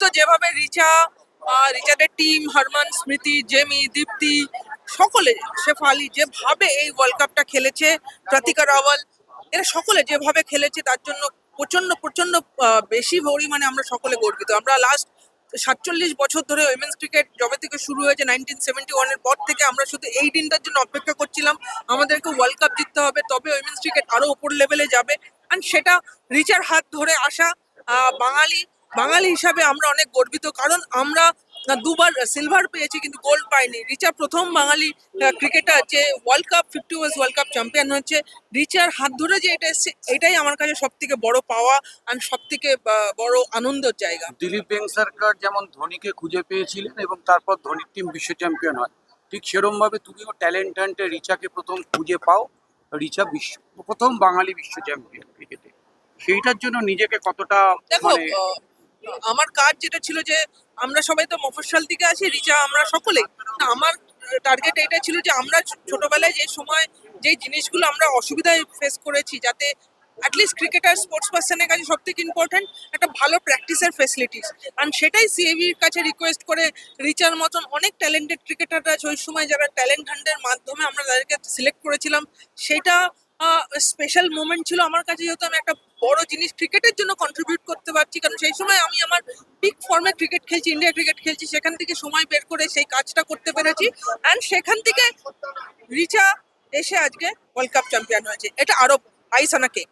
তো যেভাবে রিচা রিচাদের টিম হারমান, স্মৃতি, জেমি, দীপ্তি, সকলে শেফালি যেভাবে এই ওয়ার্ল্ড কাপটা খেলেছে, প্রতিকা রাওয়াল, এরা সকলে যেভাবে খেলেছে তার জন্য প্রচণ্ড প্রচণ্ড বেশি পরিমাণে আমরা সকলে গর্বিত। আমরা লাস্ট সাতচল্লিশ বছর ধরে উইমেন্স ক্রিকেট যবে থেকে শুরু হয়েছে নাইনটিন সেভেন্টি ওয়ানের পর থেকে আমরা শুধু এই দিনটার জন্য অপেক্ষা করছিলাম। আমাদেরকে ওয়ার্ল্ড কাপ জিততে হবে, তবে উইমেন্স ক্রিকেট আরও উপর লেভেলে যাবে। অ্যান্ড সেটা রিচার হাত ধরে আসা বাঙালি বাঙালি হিসাবে আমরা অনেক গর্বিত কারণ আমরা দুবার সিলভার পেয়েছি কিন্তু গোল্ড পাইনি। রিচা প্রথম বাঙালি ক্রিকেটার যে world cup fifty overs world cup champion হচ্ছে রিচার হাত ধরে যে এটা এসছে এটাই আমার কাছে সব থেকে বড় পাওয়া আর সব থেকে বড় আনন্দের জায়গা। দিলীপ বেংসারকার যেমন ধোনিকে খুঁজে পেয়েছিলেন এবং তারপর ধোনির টিম বিশ্ব চ্যাম্পিয়ন হয়। ঠিক সেরম ভাবে তুমিও ট্যালেন্ট হান্টে রিচাকে প্রথম খুঁজে পাও। রিচা বিশ্ব প্রথম বাঙালি বিশ্ব চ্যাম্পিয়ন ক্রিকেটে সেইটার জন্য নিজেকে কতটা দেখো মানে আমার কাজ যেটা ছিল যে আমরা সবাই তো মফস্বল থেকে আছি রিচা আমরা সকলেই। না, আমার টার্গেট এটা ছিল যে আমরা ছোটবেলায় যে সময় যে জিনিসগুলো আমরা অসুবিধায় ফেস করেছি যাতে অ্যাটলিস্ট ক্রিকেটার স্পোর্টস পার্সনের কাছে সব থেকে ইম্পর্টেন্ট একটা ভালো প্র্যাকটিসের ফেসিলিটিস আর সেটাই সিএবির কাছে রিকোয়েস্ট করে রিচার মতন অনেক ট্যালেন্টেড ক্রিকেটাররা ওই সময় যারা ট্যালেন্ট হান্ডের মাধ্যমে আমরা তাদেরকে সিলেক্ট করেছিলাম সেটা স্পেশাল মোমেন্ট ছিল আমার কাছে যেহেতু আমি একটা বড় জিনিস ক্রিকেটের জন্য কন্ট্রিবিউট করতে পারছি। কারণ সেই সময় আমি আমার পিক ফর্মে ক্রিকেট খেলছি ইন্ডিয়া ক্রিকেট খেলছি, সেখান থেকে সময় বের করে সেই কাজটা করতে পেরেছি। অ্যান্ড সেখান থেকে রিচা এসে আজকে ওয়ার্ল্ড কাপ চ্যাম্পিয়ন হয়েছে। এটা আরও আইস অন কেক